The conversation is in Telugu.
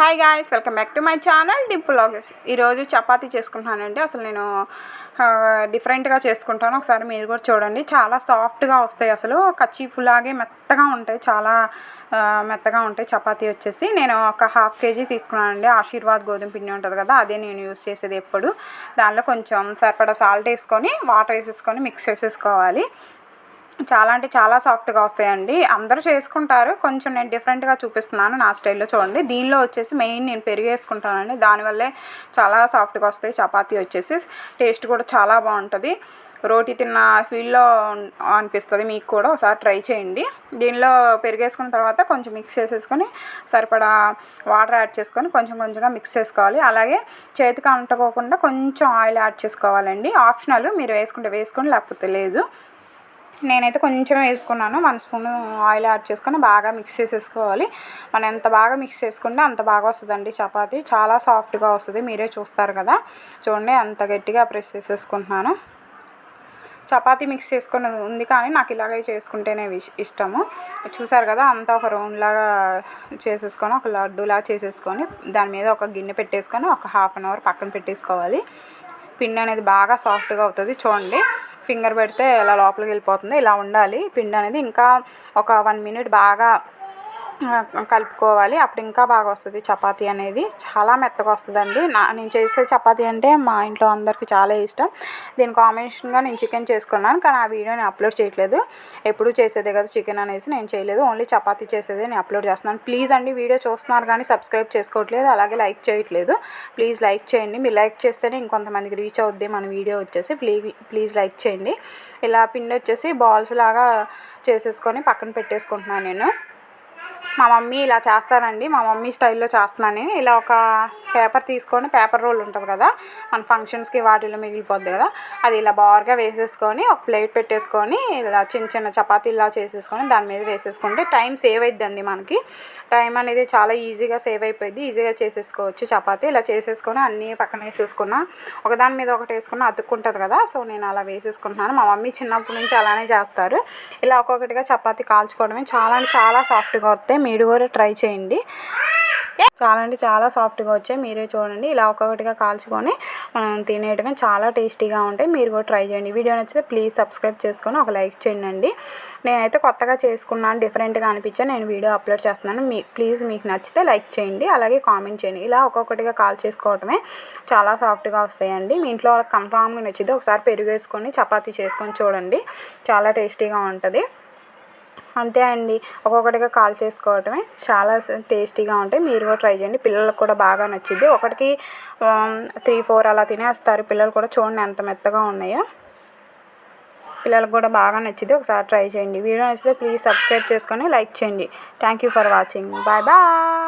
Hi guys welcome back to my channel Dimple ఆగస్ ఈరోజు చపాతీ చేసుకుంటున్నానండి. అసలు నేను డిఫరెంట్గా చేసుకుంటాను. ఒకసారి మీరు కూడా చూడండి. చాలా సాఫ్ట్గా వస్తాయి అసలు. కచ్చిపులాగే మెత్తగా ఉంటాయి. చాలా మెత్తగా ఉంటాయి చపాతీ వచ్చేసి. నేను ఒక హాఫ్ కేజీ తీసుకున్నానండి. ఆశీర్వాద్ గోధుమ పిండి ఉంటుంది కదా అదే నేను యూస్ చేసేది ఎప్పుడు. దానిలో కొంచెం సరిపడా సాల్ట్ వేసుకొని వాటర్ వేసేసుకొని మిక్స్ చేసేసుకోవాలి. చాలా అంటే చాలా సాఫ్ట్గా వస్తాయండి. అందరూ చేసుకుంటారు. కొంచెం నేను డిఫరెంట్గా చూపిస్తున్నాను నా స్టైల్లో చూడండి. దీనిలో వచ్చేసి మెయిన్ నేను పెరుగు వేసుకుంటానండి దానివల్లే చాలా సాఫ్ట్గా వస్తాయి. చపాతీ వచ్చేసి టేస్ట్ కూడా చాలా బాగుంటుంది. రోటీ తిన్న ఫీల్లో అనిపిస్తుంది. మీకు కూడా ఒకసారి ట్రై చేయండి. దీనిలో పెరుగు వేసుకున్న తర్వాత కొంచెం మిక్స్ చేసేసుకొని సరిపడా వాటర్ యాడ్ చేసుకొని కొంచెం కొంచెంగా మిక్స్ చేసుకోవాలి. అలాగే చేతికి అంటుకోకుండా కొంచెం ఆయిల్ యాడ్ చేసుకోవాలండి. ఆప్షనల్ మీరు వేసుకుంటే వేసుకొని లేకపోతే లేదు. నేనైతే కొంచెం వేసుకున్నాను. వన్ స్పూన్ ఆయిల్ యాడ్ చేసుకొని బాగా మిక్స్ చేసేసుకోవాలి. మనం ఎంత బాగా మిక్స్ చేసుకుంటే అంత బాగా వస్తుందండి చపాతీ. చాలా సాఫ్ట్గా వస్తుంది. మీరే చూస్తారు కదా. చూడండి అంత గట్టిగా ప్రెస్ చేసేసుకుంటున్నాను. చపాతీ మిక్స్ చేసుకుని ఉంది కానీ నాకు ఇలాగే చేసుకుంటేనే విష్- ఇష్టము. చూసారు కదా అంతా ఒక రౌండ్ లాగా చేసేసుకొని ఒక లడ్డూలా చేసేసుకొని దాని మీద ఒక గిన్నె పెట్టేసుకొని ఒక హాఫ్ అన్ అవర్ పక్కన పెట్టేసుకోవాలి. పిండి అనేది బాగా సాఫ్ట్గా అవుతుంది. చూడండి. ఫింగర్ పెడితే ఇలా లోపలికి వెళ్ళిపోతుంది. ఇలా ఉండాలి. పిండి అనేది ఇంకా ఒక వన్ మినిట్ బాగా కలుపుకోవాలి. అప్పుడు ఇంకా బాగా వస్తుంది చపాతీ అనేది. చాలా మెత్తగా వస్తుందండి. నా నేను చేసే చపాతీ అంటే మా ఇంట్లో అందరికీ చాలా ఇష్టం. దీని కాంబినేషన్గా నేను చికెన్ చేసుకున్నాను. కానీ ఆ వీడియో నేను అప్లోడ్ చేయట్లేదు. ఎప్పుడు చేసేదే కదా చికెన్ అనేసి నేను చేయలేదు. ఓన్లీ చపాతీ చేసేదే నేను అప్లోడ్ చేస్తున్నాను. ప్లీజ్ అండి వీడియో చూస్తున్నారు కానీ సబ్స్క్రైబ్ చేసుకోవట్లేదు. అలాగే లైక్ చేయట్లేదు. ప్లీజ్ లైక్ చేయండి. మీరు లైక్ చేస్తేనే ఇంకొంతమందికి రీచ్ అవుద్ది మన వీడియో వచ్చేసి. ప్లీజ్ ప్లీజ్ లైక్ చేయండి. ఇలా పిండి వచ్చేసి బాల్స్ లాగా చేసేసుకొని పక్కన పెట్టేసుకుంటున్నాను నేను. మా మమ్మీ ఇలా చేస్తారండి. మా మమ్మీ స్టైల్లో చేస్తున్నాను. ఇలా ఒక పేపర్ తీసుకొని పేపర్ రోల్ ఉంటుంది కదా మన ఫంక్షన్స్కి వాటిలో మిగిలిపోద్ది కదా అది ఇలా బార్గా వేసేసుకొని ఒక ప్లేట్ పెట్టేసుకొని ఇలా చిన్న చిన్న చపాతీలా చేసేసుకొని దాని మీద వేసేసుకుంటే టైం సేవ్ అయిద్దండి మనకి. టైం అనేది చాలా ఈజీగా సేవ్ అయిపోయింది ఈజీగా చేసేసుకోవచ్చు చపాతీ. ఇలా చేసేసుకొని అన్నీ పక్కన వేసేసుకున్నా ఒకదాని మీద ఒకటి వేసుకున్న అతుక్కుంటుంది కదా సో నేను అలా వేసేసుకుంటున్నాను. మా మమ్మీ చిన్నప్పటి నుంచి అలానే చేస్తారు. ఇలా ఒక్కొక్కటిగా చపాతీ కాల్చుకోవడమే చాలా చాలా సాఫ్ట్గా వస్తాయి. మీరు కూడా ట్రై చేయండి. చాలా అంటే చాలా సాఫ్ట్గా వచ్చాయి. మీరే చూడండి. ఇలా ఒక్కొక్కటిగా కాల్చుకొని మనం తినేయటమే చాలా టేస్టీగా ఉంటాయి. మీరు కూడా ట్రై చేయండి. వీడియో నచ్చితే ప్లీజ్ సబ్స్క్రైబ్ చేసుకొని ఒక లైక్ చేయండి నేనైతే కొత్తగా చేసుకున్నాను డిఫరెంట్గా అనిపించా. నేను వీడియో అప్లోడ్ చేస్తున్నాను. మీ ప్లీజ్ మీకు నచ్చితే లైక్ చేయండి. అలాగే కామెంట్ చేయండి. ఇలా ఒక్కొక్కటిగా కాల్ చేసుకోవటమే చాలా సాఫ్ట్గా వస్తాయండి. మీ ఇంట్లో వాళ్ళకి కన్ఫామ్గా నచ్చితే ఒకసారి పెరుగు వేసుకొని చపాతీ చేసుకొని చూడండి. చాలా టేస్టీగా ఉంటుంది. అంతే అండి. ఒక్కొక్కటిగా కాల్ చేసుకోవటమే. చాలా టేస్టీగా ఉంటాయి. మీరు కూడా ట్రై చేయండి. పిల్లలకు కూడా బాగా నచ్చింది. ఒకటికి త్రీ ఫోర్ అలా తినేస్తారు. పిల్లలు కూడా చూడండి ఎంత మెత్తగా ఉన్నాయో. పిల్లలకు కూడా బాగా నచ్చింది. ఒకసారి ట్రై చేయండి. వీడియో నచ్చితే ప్లీజ్ సబ్స్క్రైబ్ చేసుకొని లైక్ చేయండి. Thank you for watching bye bye